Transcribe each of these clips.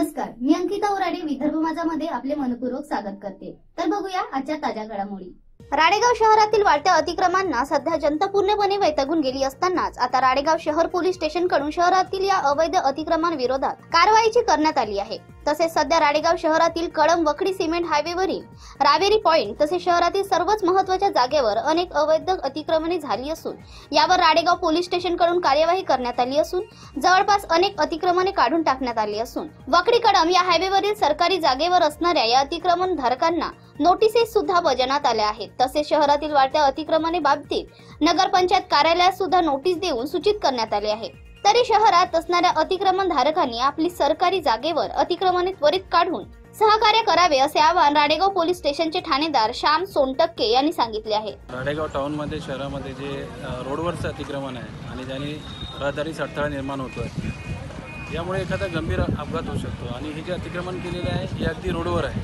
नमस्कार मी अंकिता उराडे विदर्भ माझामध्ये आपले मनपूर्वक स्वागत करते. तर बघूया आजच्या ताज्या घडामोडी. राडेगाव शहरातील वाढत्या अतिक्रमांना सध्या जनता पूर्णपणे वैतागून गेली असतानाच आता राडेगाव शहर पोलीस स्टेशनकडून शहरातील या अवैध अतिक्रमांविरोधात कारवाईची करण्यात आली आहे. तसेच सध्या राडेगाव शहरातील कळम वखडी सिमेंट हायवेवरील रावेरी पॉईंट तसेच शहरातील सर्वच महत्त्वाच्या जागेवर अनेक अवैध अतिक्रमणे झाली असून यावर राडेगाव पोलीस स्टेशनकडून कार्यवाही करण्यात आली असून जवळपास अनेक अतिक्रमणे काढून टाकण्यात आली असून वखडी कळंब या हायवेवरील सरकारी जागेवर असणाऱ्या या अतिक्रमण धारकांना नोटिसेस सुद्धा बजावण्यात आल्या आहेत. तसेच शहरातील वाढत्या अतिक्रमणे बाबतीत नगरपंचायत कार्यालयात सुद्धा नोटीस देऊन सूचित करण्यात आले आहे. तरी शहरात असणाऱ्या अतिक्रमण धारकांनी आपली सरकारी जागेवर अतिक्रमणे त्वरित काढून सहकार्य करावे असे आवाहन राडेगाव पोलीस स्टेशनचे ठाणेदार श्याम सोनटक्के यांनी सांगितले आहे. राडेगाव टाउनमध्ये शहरामध्ये जे रोडवरचं अतिक्रमण आहे आणि ज्याने रहदारीस अडथळा निर्माण होतो आहे यामुळे एखादा गंभीर अपघात होऊ शकतो. आणि हे जे अतिक्रमण केलेलं आहे हे अगदी रोडवर आहे.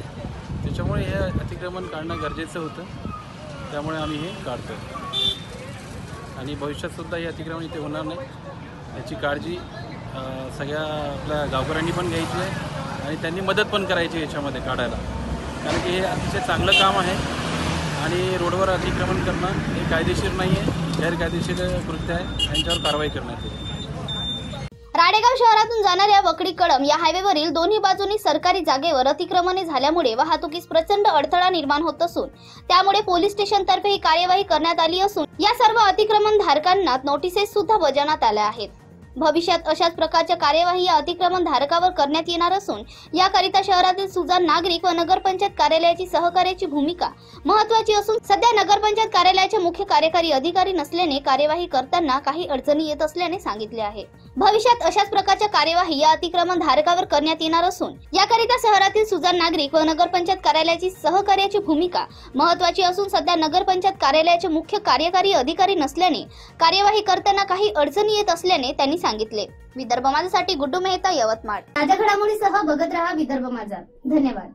त्याच्यामुळे हे अतिक्रमण काढणं गरजेचं होतं. त्यामुळे आम्ही हे काढतो आणि भविष्यातसुद्धा हे अतिक्रमण इथे होणार नाही. याची काळजी सगळ्या आपल्या गावकऱ्यांनी पण घ्यायची आहे आणि त्यांनी मदत पण करायची याच्यामध्ये काढायला. कारण की हे अतिशय चांगलं काम आहे आणि रोडवर अतिक्रमण करणं हे कायदेशीर नाही आहे गैरकायदेशीर कृत्य आहे त्यांच्यावर कारवाई करण्यात येईल. राडेगाव शहरातून जाणाऱ्या वकडी कळम या हायवेवरील दोन्ही बाजूनी सरकारी जागेवर अतिक्रमणे झाल्यामुळे वाहतुकीस प्रचंड अडथळा निर्माण होत असून त्यामुळे पोलीस स्टेशनतर्फे ही कार्यवाही करण्यात आली असून या सर्व अतिक्रमण धारकांना नोटिसेस सुद्धा बजावण्यात आल्या आहेत. भविष्यात अशाच प्रकारच्या कार्यवाही या अतिक्रमण धारकावर करण्यात येणार असून याकरिता शहरातील सुजाण नागरिक व नगरपंचायत कार्यालयाची सहकार्याची भूमिका महत्वाची असून सध्या नगरपंचायत कार्यालयाचे मुख्य कार्यकारी अधिकारी नसल्याने कार्यवाही करताना काही अडचणी येत असल्याने सांगितले आहे. भविष्यात अशाच प्रकारच्या कार्यवाही या अतिक्रमण धारकावर करण्यात येणार असून याकरिता शहरातील सुजाण नागरिक व नगरपंचायत कार्यालयाची सहकार्याची भूमिका महत्वाची असून सध्या नगरपंचायत कार्यालयाचे मुख्य कार्यकारी अधिकारी नसल्याने कार्यवाही करताना काही अडचणी येत असल्याने त्यांनी सांगितले. विदर्भ माझ्यासाठी गुड्डू मेहता यवतमाळ. ताज्या घडामोडीसह बघत रहा विदर्भ माझा. धन्यवाद.